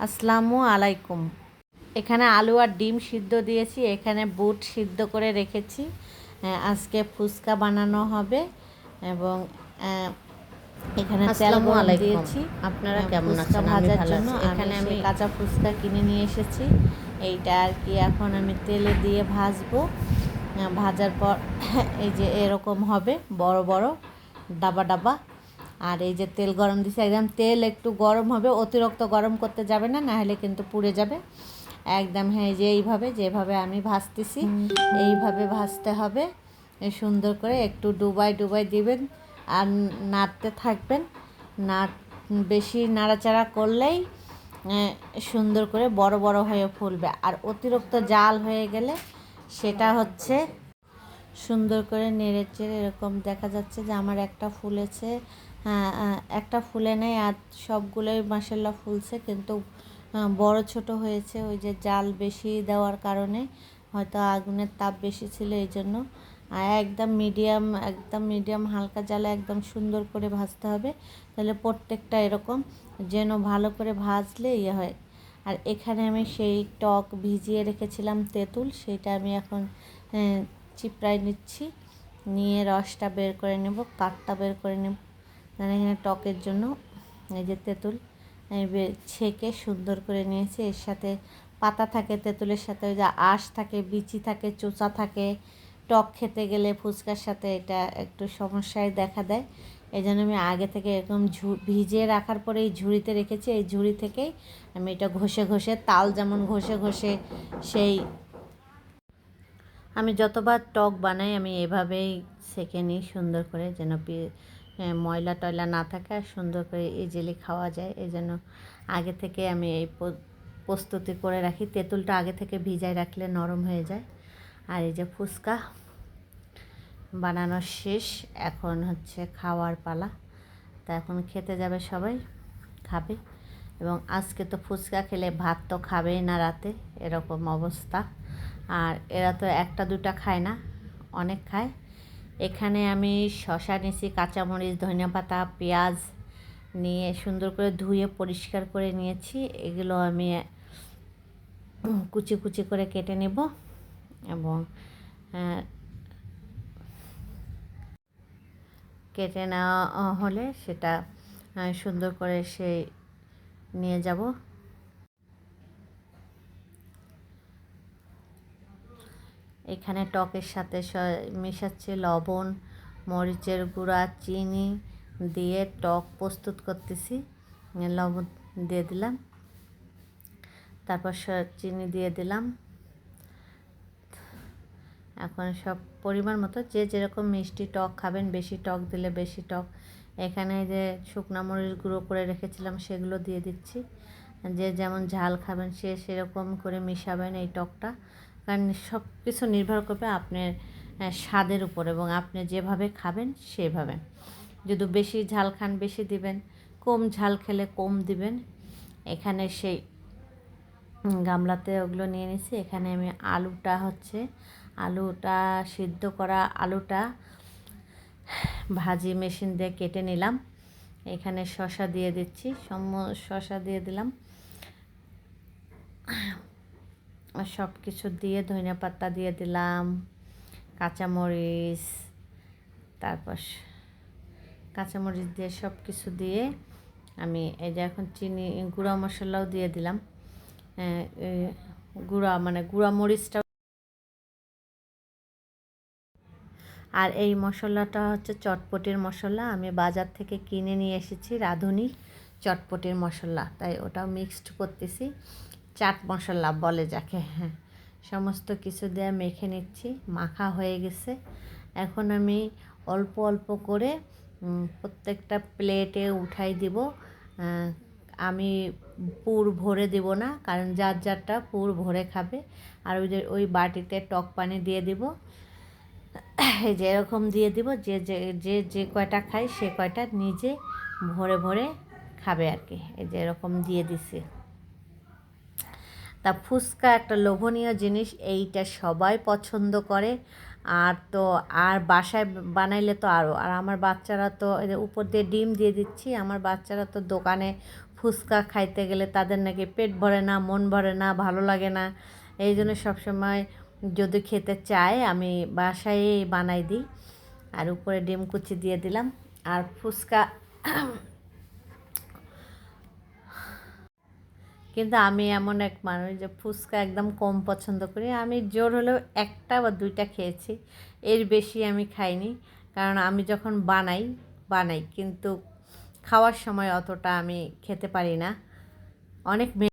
আসসালামু আলাইকুম এখানে আলু আর ডিম সিদ্ধ দিয়েছি এখানে বুট সিদ্ধ করে রেখেছি আজকে ফুচকা বানানো হবে এবং এখানে তেল। দিয়েছি আপনারা কেমন আছেন? আমি ভাজার জন্য। এখানে আমি- কাঁচা ফুচকা কিনে নিয়ে এসেছি এইটা আর কি এখন আমি তেলে দিয়ে ভাজবো ভাজার পর এই যে এরকম হবে বড় বড় ডাবা ডাবা আর এই যে তেল গরম দিছে একদম তেল একটু গরম হবে অতিরিক্ত গরম করতে যাবে না নাহলে কিন্তু পুড়ে যাবে। একদম হ্যাঁ যে এইভাবে যেভাবে আমি ভাজতেছি এইভাবে ভাজতে হবে। সুন্দর করে একটু ডুবাই ডুবাই দিবেন আর নাড়তে থাকবেন। নাড় বেশি নাড়াচাড়া করলেই সুন্দর করে বড় বড় হয়ে ফুলবে। আর অতিরিক্ত জাল হয়ে গেলে সেটা হচ্ছে সুন্দর করে নেড়ে চেড়ে এরকম দেখা যাচ্ছে যে আমার একটা ফুলেছে। একটা ফুলে নেই আর সবগুলোই মাসাল্লাহ ফুলছে, কিন্তু বড় ছোট হয়েছে ওই যে জাল বেশি দেওয়ার কারণে, হয়তো আগুনের তাপ বেশি ছিল এই জন্য। আর একদম মিডিয়াম একদম মিডিয়াম হালকা জালে একদম সুন্দর করে ভাজতে হবে, তাহলে প্রত্যেকটা এরকম যেন ভালো করে ভাজলে ইয়ে হয়। আর এখানে আমি সেই টক ভিজিয়ে রেখেছিলাম তেঁতুল, সেটা আমি এখন চিপড়ায় নিচ্ছি, নিয়ে রসটা বের করে নেব, কাঠটা বের করে নেব। মানে এখানে টকের জন্য, এই যে তেঁতুল ছেঁকে সুন্দর করে নিয়েছি। এর সাথে পাতা থাকে, তেঁতুলের সাথে ওই যে আঁশ থাকে, বিচি থাকে, চোচা থাকে। টক খেতে গেলে ফুচকার সাথে এটা একটু সমস্যায় দেখা দেয়। এই জন্য আমি আগে থেকে এরকম ঝু, ভিজিয়ে রাখার পরে এই ঝুড়িতে রেখেছি। এই ঝুড়ি থেকেই আমি এটা ঘষে ঘষে, তাল যেমন ঘষে ঘষে সেই আমি যতবার টক বানাই, আমি এভাবেই সেঁকে নিই সুন্দর করে যেন ময়লা টয়লা না থাকে আর সুন্দর করে ইজিলি খাওয়া যায়। এই জন্য আগে থেকে আমি এই প্রস্তুতি করে রাখি। তেঁতুলটা আগে থেকে ভিজায় রাখলে নরম হয়ে যায়। আর এই যে ফুচকা বানানো শেষ, এখন হচ্ছে খাওয়ার পালা। তা এখন খেতে যাবে সবাই, খাবে। এবং আজকে তো ফুচকা খেলে ভাত তো খাবেই না রাতে, এরকম অবস্থা। আর এরা তো একটা দুটা খায় না, অনেক খায়। এখানে আমি শশা নিয়েছি, কাঁচামরিচ ধনিয়া পাতা পেঁয়াজ নিয়ে সুন্দর করে ধুয়ে পরিষ্কার করে নিয়েছি। এগুলো আমি কুচি কুচি করে কেটে নেব এবং কেটে নেওয়া হলে সেটা সুন্দর করে সেই নিয়ে যাব। এখানে টকের সাথে মেশাচ্ছি লবণ, মরিচের গুঁড়া, চিনি দিয়ে টক প্রস্তুত করতেছি। লবণ দিয়ে দিলাম। তারপর চিনি দিয়ে দিলাম। এখন সব পরিমাণ মতো যে যেরকম মিষ্টি টক খাবেন, বেশি টক দিলে বেশি টক। এখানে যে শুকনো মরিচ গুঁড়ো করে রেখেছিলাম, সেগুলো দিয়ে দিচ্ছি। যে যেমন ঝাল খাবেন, সে সেরকম করে মিশাবেন এই টকটা। কারণ সব কিছু নির্ভর করবে আপনার স্বাদের উপর এবং আপনি যেভাবে খাবেন সেভাবে। যদি বেশি ঝাল খান, বেশি দিবেন, কম ঝাল খেলে কম দিবেন। এখানে সেই গামলাতে ওগুলো নিয়ে নিছি। এখানে আমি আলুটা হচ্ছে, আলুটা সিদ্ধ করা আলুটা ভাজি মেশিন দিয়ে কেটে নিলাম। এখানে শসা দিয়ে দিচ্ছি। সম শসা দিয়ে দিলাম আর সব কিছু দিয়ে ধনিয়া পাতা দিয়ে দিলাম, কাঁচামরিচ, তারপর কাঁচামরিচ দিয়ে সব কিছু দিয়ে আমি এই যে এখন চিনি, গুঁড়া মশলাও দিয়ে দিলাম। গুঁড়া মানে গুঁড়া মরিচটা আর এই মশলাটা হচ্ছে চটপটির মশলা। আমি বাজার থেকে কিনে নিয়ে এসেছি রাঁধুনি চটপটির মশলা, তাই ওটাও মিক্সড করতেছি। চাট মশলা বলে যাকে। হ্যাঁ সমস্ত কিছু দিয়ে মেখে নিচ্ছি, মাখা হয়ে গেছে। এখন আমি অল্প অল্প করে প্রত্যেকটা প্লেটে উঠাই দিব। আমি পুর ভরে দেব না, কারণ যার যারটা পুর ভরে খাবে। আর ওই যে, ওই বাটিতে টক পানি দিয়ে দিব। এই যে এরকম দিয়ে দিব, যে যে যে যে কয়টা খায় সে কয়টা নিজে ভরে ভরে খাবে আর কি। এই যে এরকম দিয়ে দিছি। তা ফুচকা একটা লোভনীয় জিনিস, এইটা সবাই পছন্দ করে। আর তো, আর বাসায় বানাইলে তো আরও আর আমার বাচ্চারা তো উপর দিয়ে ডিম দিয়ে দিচ্ছি, আমার বাচ্চারা তো দোকানে ফুচকা খাইতে গেলে তাদের নাকি পেট ভরে না, মন ভরে না, ভালো লাগে না। এই জন্য সবসময় যদি খেতে চায়, আমি বাসায় বানাই দিই। আর উপরে ডিম কুচি দিয়ে দিলাম। আর ফুচকা কিন্তু আমি এমন এক মানুষ যে ফুচকা একদম কম পছন্দ করি। আমি জোর হলেও একটা বা দুইটা খেয়েছি, এর বেশি আমি খাইনি। কারণ আমি যখন বানাই বানাই, কিন্তু খাওয়ার সময় অতটা আমি খেতে পারি না। অনেক